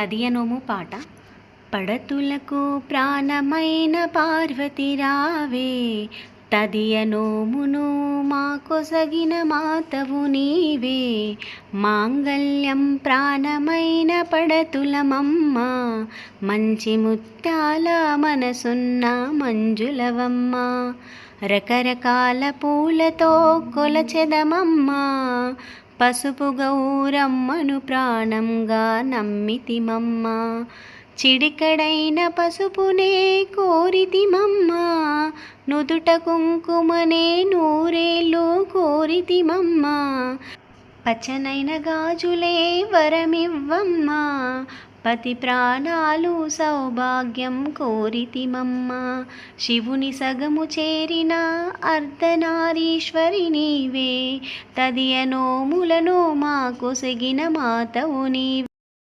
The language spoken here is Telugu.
తదియనోము పాట. పడతులకు ప్రాణమైన పార్వతి రావే. తదియనోమును మాకొసగిన మాతవు నీవే. మాంగళ్యం ప్రాణమైన పడతులమమ్మ. మంచి ముత్యాల మనసున్న మంజులవమ్మ. రకరకాల పూలతో కొలచెదమమ్మా. పసుపు గౌరమ్మను ప్రాణంగా నమ్మితిమమ్మ. చిడికడైన పసుపునే కోరితిమమ్మ. నుదుట కుంకుమనే నూరేళ్ళు కోరితిమమ్మ. పచ్చనైన గాజులే వరమివ్వమ్మా. పతి ప్రాణాలు సౌభాగ్యం కోరితిమమ్మ. శివుని సగము చేరిన అర్ధనారీశ్వరి నీవే. తదియనోములను మాకు సెగిన మాతవు నీవే.